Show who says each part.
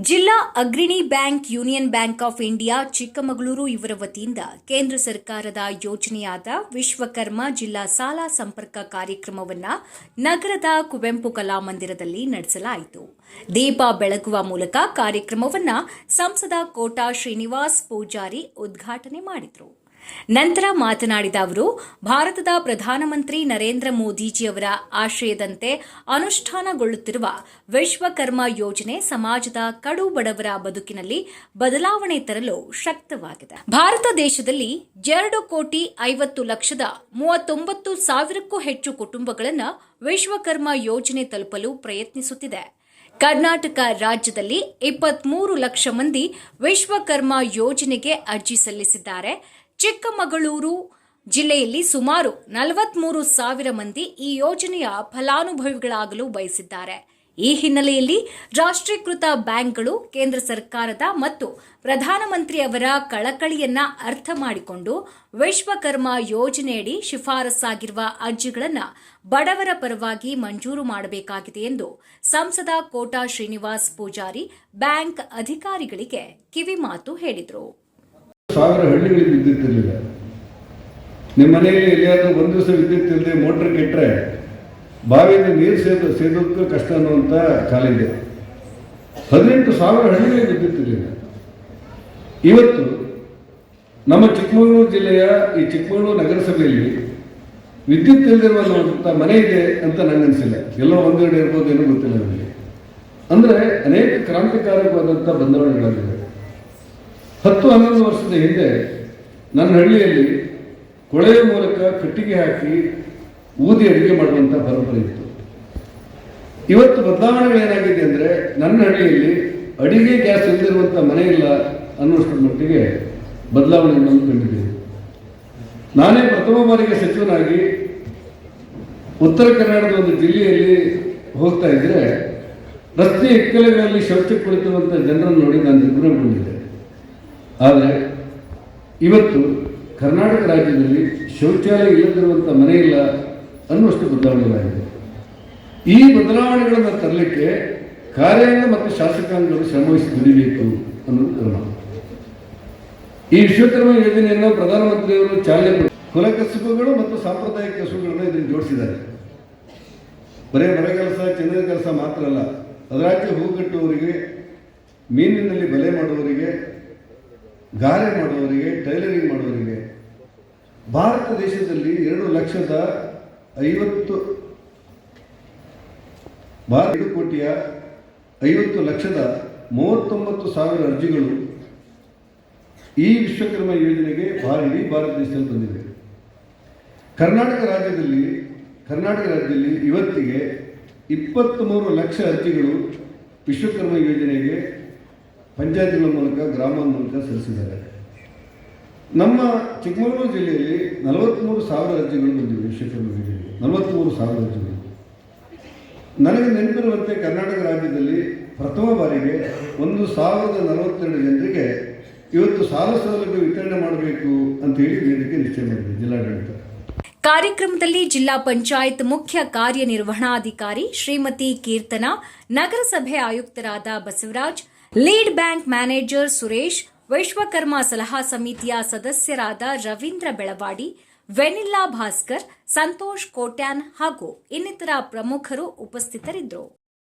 Speaker 1: ಜಿಲ್ಲಾ ಅಗ್ರಣಿ bank, union bank of India, Chikkamagaluru ಇವರ ವತಿಯಿಂದ ಕೇಂದ್ರ ಸರ್ಕಾರದ ಯೋಜನೆಯಾದ ವಿಶ್ವಕರ್ಮ ಜಿಲ್ಲಾ ಸಾಲ ಸಂಪರ್ಕ ಕಾರ್ಯಕ್ರಮವನ್ನು ನಗರದ ಕುವೆಂಪು ಕಲಾಮಂದಿರದಲ್ಲಿ ನಡೆಸಲಾಯಿತು. ದೀಪ ಬೆಳಗುವ ಮೂಲಕ ಕಾರ್ಯಕ್ರಮವನ್ನು ಸಂಸದ ಕೋಟಾ ಶ್ರೀನಿವಾಸ್ ಪೂಜಾರಿ ಉದ್ಘಾಟನೆ ಮಾಡಿದರು. ನಂತರ ಮಾತನಾಡಿದ ಅವರು, ಭಾರತದ ಪ್ರಧಾನಮಂತ್ರಿ ನರೇಂದ್ರ ಮೋದಿಜಿಯವರ ಆಶಯದಂತೆ ಅನುಷ್ಠಾನಗೊಳ್ಳುತ್ತಿರುವ ವಿಶ್ವಕರ್ಮ ಯೋಜನೆ ಸಮಾಜದ ಕಡು ಬಡವರ ಬದುಕಿನಲ್ಲಿ ಬದಲಾವಣೆ ತರಲು ಶಕ್ತವಾಗಿದೆ. ಭಾರತ ದೇಶದಲ್ಲಿ ಎರಡು ಕೋಟಿ ಐವತ್ತು ಲಕ್ಷದ ಮೂವತ್ತೊಂಬತ್ತು ಸಾವಿರಕ್ಕೂ ಹೆಚ್ಚು ಕುಟುಂಬಗಳನ್ನು ವಿಶ್ವಕರ್ಮ ಯೋಜನೆ ತಲುಪಲು ಪ್ರಯತ್ನಿಸುತ್ತಿದೆ. ಕರ್ನಾಟಕ ರಾಜ್ಯದಲ್ಲಿ ಇಪ್ಪತ್ಮೂರು ಲಕ್ಷ ಮಂದಿ ವಿಶ್ವಕರ್ಮ ಯೋಜನೆಗೆ ಅರ್ಜಿ ಸಲ್ಲಿಸಿದ್ದಾರೆ. ಚಿಕ್ಕಮಗಳೂರು ಜಿಲ್ಲೆಯಲ್ಲಿ ಸುಮಾರು ನಲವತ್ಮೂರು ಸಾವಿರ ಮಂದಿ ಈ ಯೋಜನೆಯ ಫಲಾನುಭವಿಗಳಾಗಲು ಬಯಸಿದ್ದಾರೆ. ಈ ಹಿನ್ನೆಲೆಯಲ್ಲಿ ರಾಷ್ಟ್ರೀಕೃತ ಬ್ಯಾಂಕ್ಗಳು, ಕೇಂದ್ರ ಸರ್ಕಾರದ ಮತ್ತು ಪ್ರಧಾನಮಂತ್ರಿ ಅವರ ಕಳಕಳಿಯನ್ನ ಅರ್ಥ ಮಾಡಿಕೊಂಡು ವಿಶ್ವಕರ್ಮ ಯೋಜನೆಯಡಿ ಶಿಫಾರಸ್ಸಾಗಿರುವ ಅರ್ಜಿಗಳನ್ನು ಬಡವರ ಪರವಾಗಿ ಮಂಜೂರು ಮಾಡಬೇಕಾಗಿದೆ ಎಂದು ಸಂಸದ ಕೋಟಾ ಶ್ರೀನಿವಾಸ್ ಪೂಜಾರಿ ಬ್ಯಾಂಕ್ ಅಧಿಕಾರಿಗಳಿಗೆ ಕಿವಿಮಾತು ಹೇಳಿದರು.
Speaker 2: ಸಾವಿರ ಹಳ್ಳಿಗಳಿಗೆ ವಿದ್ಯುತ್ ಇರಲಿಲ್ಲ. ನಿಮ್ಮ ಮನೆಯಲ್ಲಿ ಎಲ್ಲಿಯಾದರೂ ಒಂದು ದಿವಸ ವಿದ್ಯುತ್ ಇಲ್ಲದೆ ಮೋಟ್ರ್ ಕೆಟ್ಟರೆ ಬಾವಿಯಿಂದ ನೀರು ಸೇದು, ಸೇದೋದಕ್ಕೂ ಕಷ್ಟ ಅನ್ನುವಂಥ ಕಾಲ ಇದೆ. ಹದಿನೆಂಟು ಸಾವಿರ ಹಳ್ಳಿಗಳಿಗೆ ವಿದ್ಯುತ್ ಇರಲಿಲ್ಲ. ಇವತ್ತು ನಮ್ಮ ಚಿಕ್ಕಮಗಳೂರು ಜಿಲ್ಲೆಯ ಈ ಚಿಕ್ಕಮಗಳೂರು ನಗರಸಭೆಯಲ್ಲಿ ವಿದ್ಯುತ್ ಇಲ್ಲದಿರುವಂಥ ಮನೆ ಇದೆ ಅಂತ ನನಗೆ ಅನಿಸಿಲ್ಲ. ಎಲ್ಲೋ ಒಂದೆರಡು ಇರ್ಬೋದು ಏನೋ ಗೊತ್ತಿಲ್ಲ ನನಗೆ ಅಂದರೆ ಅನೇಕ ಕ್ರಾಂತಿಕಾರಕವಾದಂಥ ಬದಲಾವಣೆಗಳಾಗಿವೆ ಹತ್ತು ಹನ್ನೊಂದು ವರ್ಷದ ಹಿಂದೆ ನನ್ನ ಹಳ್ಳಿಯಲ್ಲಿ ಕೊಳೆಯ ಮೂಲಕ ಕಟ್ಟಿಗೆ ಹಾಕಿ ಊದಿ ಅಡುಗೆ ಮಾಡುವಂಥ ಪರಂಪರೆ ಇತ್ತು. ಇವತ್ತು ಬದಲಾವಣೆಗಳೇನಾಗಿದೆ ಅಂದರೆ ನನ್ನ ಹಳ್ಳಿಯಲ್ಲಿ ಅಡಿಗೆ ಗ್ಯಾಸ್ ಇಲ್ಲದಿರುವಂಥ ಮನೆ ಇಲ್ಲ ಅನ್ನುವಷ್ಟರ ಮಟ್ಟಿಗೆ ಬದಲಾವಣೆಗಳನ್ನು ಕಂಡಿದೆ. ನಾನೇ ಪ್ರಥಮ ಬಾರಿಗೆ ಸಚಿವನಾಗಿ ಉತ್ತರ ಕರ್ನಾಟಕದ ಒಂದು ಜಿಲ್ಲೆಯಲ್ಲಿ ಹೋಗ್ತಾ ಇದ್ದರೆ ರಸ್ತೆ ಎಕ್ಕಲೆಗಳಲ್ಲಿ ಶೌಚ ಕುಳಿತಿರುವಂಥ ಜನರನ್ನು ನೋಡಿ ನಾನು ದಿಗ್ಭ್ರಮೆಗೊಂಡಿದ್ದೆ. ಆದರೆ ಇವತ್ತು ಕರ್ನಾಟಕ ರಾಜ್ಯದಲ್ಲಿ ಶೌಚಾಲಯ ಇಲ್ಲದಿರುವಂಥ ಮನೆ ಇಲ್ಲ ಅನ್ನುವಷ್ಟು ಬದಲಾವಣೆಗಳಾಗಿದೆ. ಈ ಬದಲಾವಣೆಗಳನ್ನು ತರಲಿಕ್ಕೆ ಕಾರ್ಯಾಂಗ ಮತ್ತು ಶಾಸಕಾಂಗಗಳು ಶ್ರಮವಹಿಸಿ ದುಡಿಬೇಕು ಅನ್ನೋದು ಕ್ರಮ ಈ ವಿಶ್ವಕರ್ಮ ಯೋಜನೆಯನ್ನು ಪ್ರಧಾನಮಂತ್ರಿಯವರು ಚಾಲನೆ ಕುಲಕಸುಗಳು ಮತ್ತು ಸಾಂಪ್ರದಾಯಿಕ ಕಸುಬುಗಳನ್ನು ಇದನ್ನು ಜೋಡಿಸಿದ್ದಾರೆ. ಬರೇ ಮರ ಕೆಲಸ ಚಂದ್ರ ಕೆಲಸ ಮಾತ್ರ ಅಲ್ಲ. ಅದರಾಚೆ ಹೂ ಕಟ್ಟುವವರಿಗೆ, ಮೀನಿನಲ್ಲಿ ಬಲೆ ಮಾಡುವವರಿಗೆ ಗಾರೆ ಮಾಡುವವರಿಗೆ, ಟೈಲರಿಂಗ್ ಮಾಡುವವರಿಗೆ, ಭಾರತ ದೇಶದಲ್ಲಿ ಎರಡು ಲಕ್ಷದ ಐವತ್ತು, ಭಾರತ ಕೋಟಿಯ ಐವತ್ತು ಲಕ್ಷದ ಮೂವತ್ತೊಂಬತ್ತು ಸಾವಿರ ಅರ್ಜಿಗಳು ಈ ವಿಶ್ವಕರ್ಮ ಯೋಜನೆಗೆ ಭಾರಿ ಭಾರತ ದೇಶದಲ್ಲಿ ಬಂದಿದೆ. ಕರ್ನಾಟಕ ರಾಜ್ಯದಲ್ಲಿ ಕರ್ನಾಟಕ ರಾಜ್ಯದಲ್ಲಿ ಇವತ್ತಿಗೆ ಇಪ್ಪತ್ತ್ಮೂರು ಲಕ್ಷ ಅರ್ಜಿಗಳು ವಿಶ್ವಕರ್ಮ ಯೋಜನೆಗೆ ಪಂಚಾಯತ್ಗಳ ಮೂಲಕ, ಗ್ರಾಮದ ಮೂಲಕ ಸಲ್ಲಿಸಿದ್ದಾರೆ. ನಮ್ಮ ಚಿಕ್ಕಮಗಳೂರು ಜಿಲ್ಲೆಯಲ್ಲಿ ನಲವತ್ತ್ಮೂರು ಸಾವಿರ ಅರ್ಜಿಗಳು ಬಂದಿವೆ ವಿಶ್ವಕರ್ಮ ಯೋಜನೆಗೆ ನಲವತ್ತ್ಮೂರು ಸಾವಿರ ಅರ್ಜಿಗಳು. ನನಗೆ ನೆನಪಿರುವಂತೆ ಕರ್ನಾಟಕ ರಾಜ್ಯದಲ್ಲಿ ಪ್ರಥಮ ಬಾರಿಗೆ ಒಂದು ಸಾವಿರದ ನಲವತ್ತೆರಡು ಜನರಿಗೆ ಇವತ್ತು ಸಾಲ ಸೌಲಭ್ಯ ವಿತರಣೆ ಮಾಡಬೇಕು ಅಂತ ಹೇಳಿ ವೇದಿಕೆ ನಿಶ್ಚಯ ಮಾಡಿದೆ, ಜಿಲ್ಲಾಡಳಿತ.
Speaker 1: ಕಾರ್ಯಕ್ರಮದಲ್ಲಿ ಜಿಲ್ಲಾ ಪಂಚಾಯತ್ ಮುಖ್ಯ ಕಾರ್ಯನಿರ್ವಹಣಾಧಿಕಾರಿ ಶ್ರೀಮತಿ ಕೀರ್ತನಾ, ನಗರಸಭೆ ಆಯುಕ್ತರಾದ Basavaraj lead bank manager Suresh, Vishwakarma ಸಲಹಾ ಸಮಿತಿಯ ಸದಸ್ಯರಾದ ರವೀಂದ್ರ ಬೆಳವಾಡಿ, ವೆನಿಲ್ಲಾ ಭಾಸ್ಕರ್, ಸಂತೋಷ್ ಕೋಟ್ಯಾನ್ ಹಾಗೂ ಇನ್ನಿತರ ಪ್ರಮುಖರು ಉಪಸ್ಥಿತರಿದ್ದರು.